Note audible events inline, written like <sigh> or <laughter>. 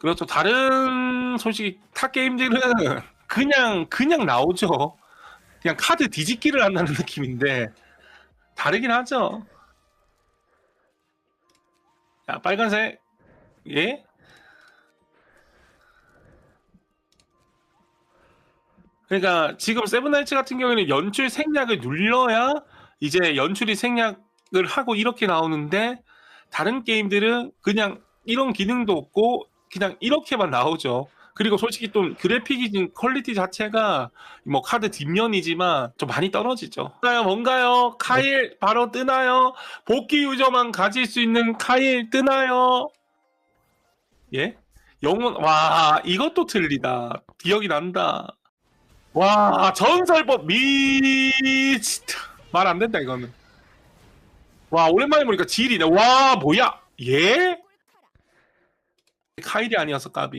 그렇죠. 다른 솔직히 타 게임들은 <laughs> 그냥 그냥 나오죠. 그냥 카드 뒤집기를 한다는 느낌인데 다르긴 하죠. 자, 빨간색. 예? 그러니까 지금 세븐나이츠 같은 경우에는 연출 생략을 눌러야 이제 연출이 생략을 하고 이렇게 나오는데 다른 게임들은 그냥 이런 기능도 없고 그냥 이렇게만 나오죠. 그리고 솔직히 좀 그래픽이 퀄리티 자체가 뭐 카드 뒷면이지만 좀 많이 떨어지죠. 뭔가요? 뭔가요? 카일 바로 뜨나요? 복귀 유저만 가질 수 있는 카일 뜨나요? 예? 영혼 와 이것도 틀리다. 기억이 난다. 와 전설법 미 진짜 말안 된다 이거는. 와 오랜만에 보니까 질이네. 와 뭐야? 예? 카일이 아니어서 까비.